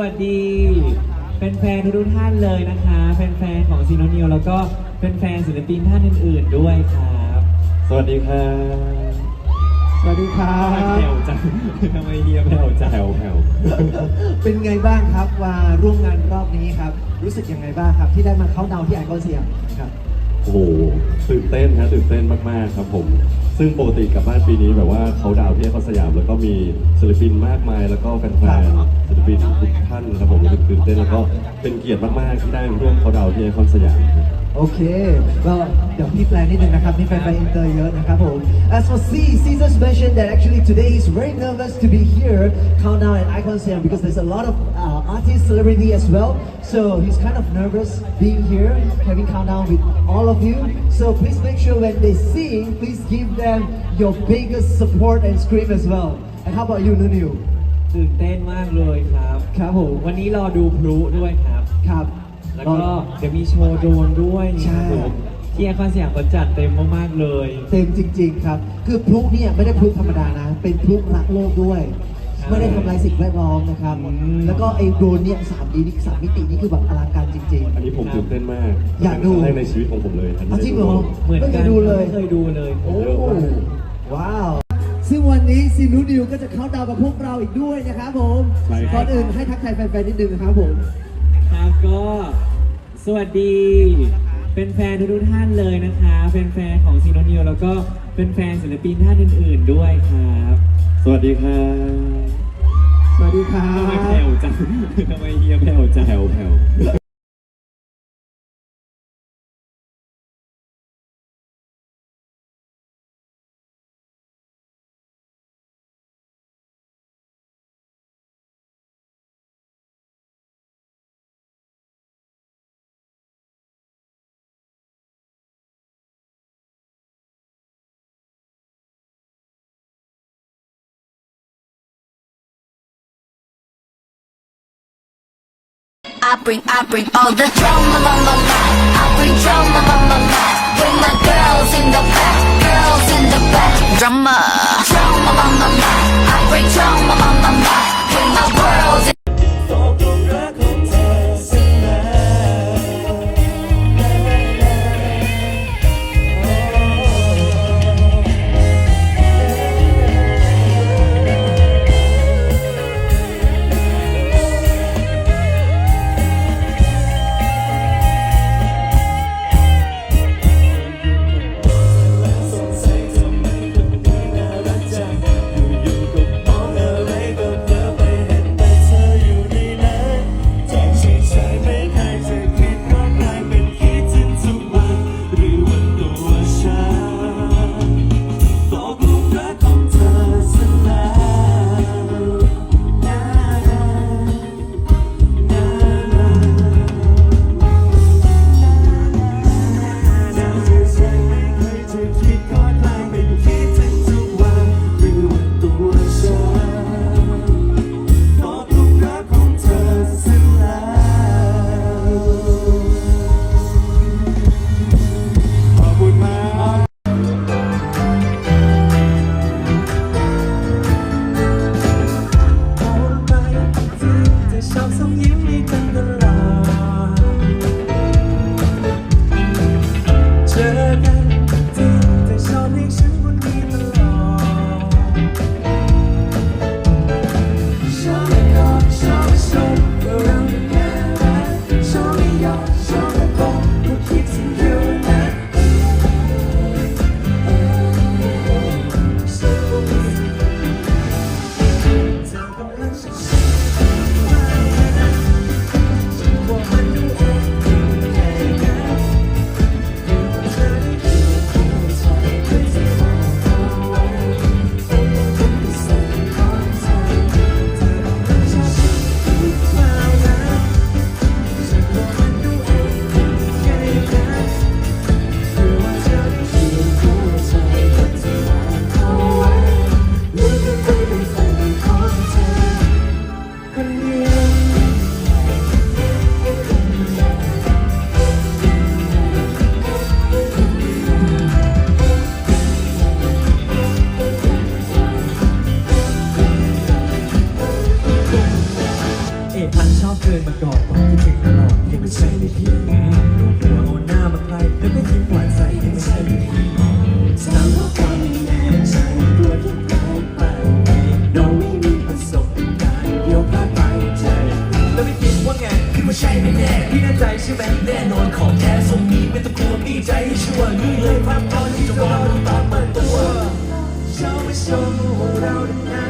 วัสดีแฟนๆทุกๆท่านเลยนะคะ แฟนๆของซีโนนิวแล้วก็แฟนๆศิลปินท่านอื่นๆด้วยครับ สวัสดีครับสวัสดีครัทำไมบแผ่วจังทำไมเฮียแผ่วจังแผ่วแผ่วเป็นไงบ้างครับมาร่วมงานรอบนี้ครับ รู้สึกยังไงบ้างครับ ที่ได้มาเข้าดาวน์ที่ไอคอนสยามครับโอ้โหตื่นเต้นฮะตื่นเต้นมากๆครับผม ซึ่งปกติกลับบ้านปีนี้แบบว่าเขาดาวน์ที่ไอคอนสยามแล้วก็มีศิลปินมากมาย แล้วก็แฟนๆศิลปินทุกท่านนะครับผมรู้สึกตื่นเต้นแล้วก็เป็นเกียรติมากๆที่ได้ร่วมเขาดาวน์ที่ไอคอนสยามครับ โอเคก็เดี๋ยวพี่แปลนิดนึงนะครับ มีแฟนไปอินเตอร์เยอะนะครับผม As for C, Caesar mentioned that actually today he's very nervous to be here, countdown at Icon Siam because there's a lot of uh, artists, celebrity as well. So he's kind of nervous being here, having countdown with all of you. So please make sure when they sing, please give them your biggest support and scream as well. And how about you, Nunu? ตื่นเต้นมากเลยครับ ครับผม วันนี้รอดูพลุด้วยครับ ครับ แล้วก็เดี๋ยวมีโชว์โดรนด้วยใช่ ครับผมที่ไอคอนสยามเขาจัดเต็มมากๆเลย เต็มจริง ๆ ครับ คือพลุเนี่ยไม่ได้พลุธรรมดานะ เป็นพลุรักโลกด้วย ใช่ไม่ได้ทำลายสิ่งแวดล้อมนะครับ อืม แล้วก็ไอ้โดรนเนี่ยสามดีนี่สามมิตินี่คือแบบอลังการจริง อันนี้ผมตื่นเต้นมากอยากดู เป็นครั้งแรกในชีวิตของผมเลยคบเอาจริงเหรอเหมือนไม่เคกัยนดูเลย ไม่เคยดูเลยๆโอ้ ว้าว ซึ่งวันนี้ซีนูดิวก็จะเข้าดาวกับพวกเราอีกด้วยนะครับผม ใช่ครับ ก่อนอื่นให้ทักทายแฟนๆนิดนึงนะครับผม ครับก็สวัสดีเป็นแฟนๆทุกๆท่านเลยนะคะเป็นแฟนๆของซีโนนิวแล้วก็เป็นแฟนศิลปินท่านอื่น ๆด้วยครับ สวัสดีครับสวัสดีครัทำไมบแผ่วจังทำไมเฮียแผ่วจัง แผ่วแผ่ว I bring, I bring all the drama, la la la. I bring drama, la la la. Bring my girls in the back, girls in the back. Drama, อบ ไม่พี่ลูกหัวเอาหน้ามาใกลแล้วก็ยิ้มหวานใส่ให้ไม่ใช่ไม่พี่สาวว่าควไม่แน่ใจกลัวที่ตายไปน้องไม่มีประสบการณ์เดี๋ยวพลาดไปใจแล้วไม่คิดว่าไงคิดว่าใช่ไม่แน่พี่แน่ใจใช่ไหมแน่นอนของแท้ทรงนี้ไม่ต้องกลัวพี่ใจชัวร์นี่เลยภาพตอนที่จะรอดูตอนเปิดตัวชอบไม่ชมว่าเราน่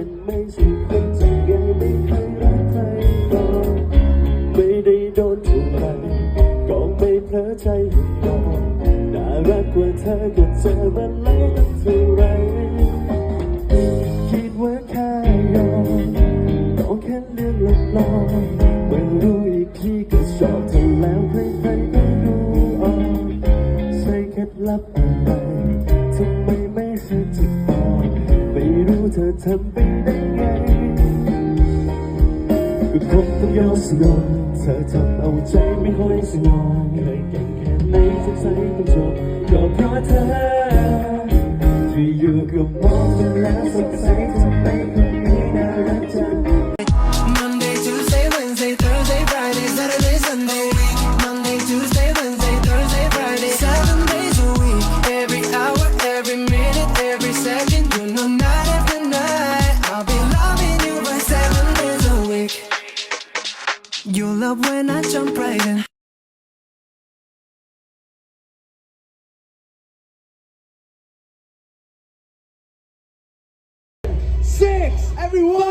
มันไม่ใช่คนที่ยังไม่เคยรักใครก่อนไม่ได้โดนถูกใครก็ไม่เพลอใจให้ยอมน่ารักกว่าเธอก็เจอมาแล้วตั้งเท่าไหรคิดว่าแค่ยอมก็แค่เรื่องหลอกลองเมื่อรู้อีกทีก็ชอบ ธอทำไปได้ไงก็คงต้องยอมสยบเธอทำเอาใจไม่ค่อยสงบเคยเก่งแค่ไหนสงสัยต้องจบก็เพราะเธอที่อยู่กับมองดูแล้วสงสัย Love when I jump right in. Six, everyone.